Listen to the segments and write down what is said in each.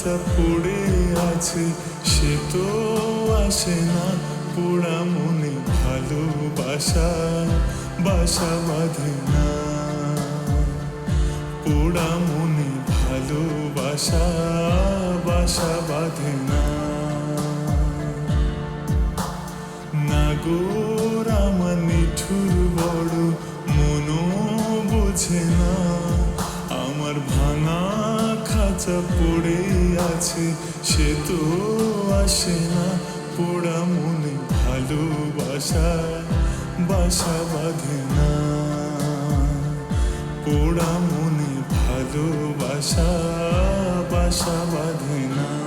খাঁচা পড়ে আছে, সে তো আসে না পোড়া মনে ভালোবাসা, বাসা বাঁধে না। পোড়া মনে ভালোবাসা, বাসা বাঁধে না। নাগর নিঠুর বড় মনো বোঝে না। আমার ভাঙা খাঁচা পড়ে আছে, সে তো আসে না। পোড়া মনে ভালোবাসা, বাসা বাঁধে না। পোড়া মনে ভালোবাসা, বাসা বাঁধে না।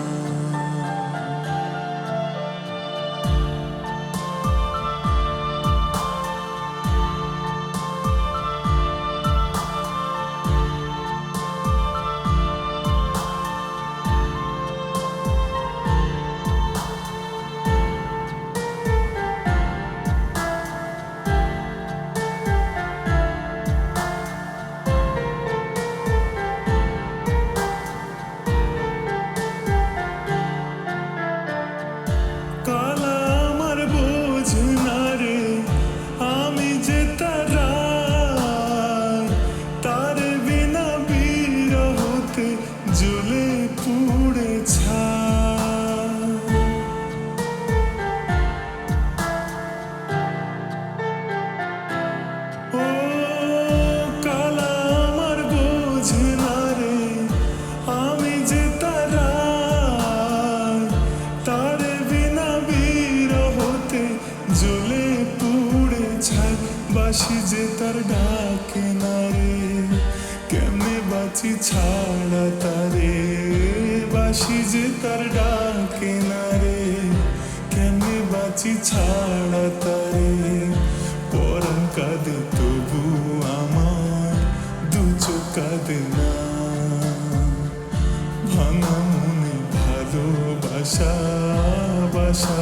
বাঁচি ছাড়া তারে বাসি যে তার ডাকে না রে। কেমনে বাঁচি ছাড়া তারে? পরম কাঁদে তবু আমার, দু চোখ কাঁদে না। ভাঙা মনে ভালোবাসা, বাসা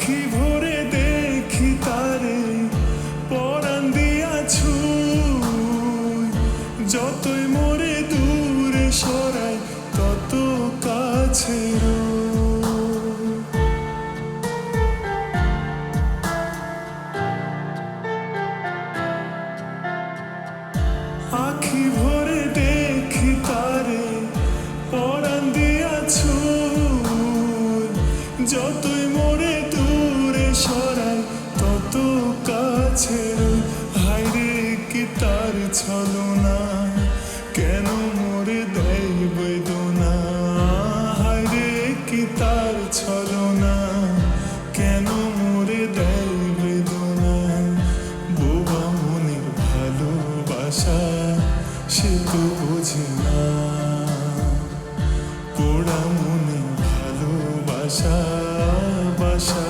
keep ছলনা কেন মোরে বেদনা? তার কেন মোরে বেদনা? ভালোবাসা, সে তো বোঝে না। ভালোবাসা, বাসা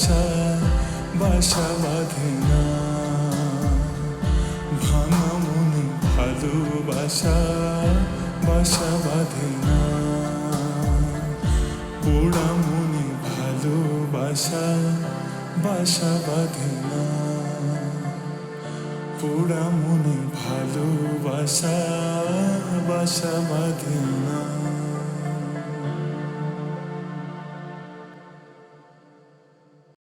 ভালোবাসা, বাসা বাঁধে না। ভাঙা মনে ভালোবাসা, বাসা বাঁধে না। পোড়া মনে ভালোবাসা, বাসা বাঁধে না। পোড়া মনে ভালোবাসা, বাসা বাঁধে না।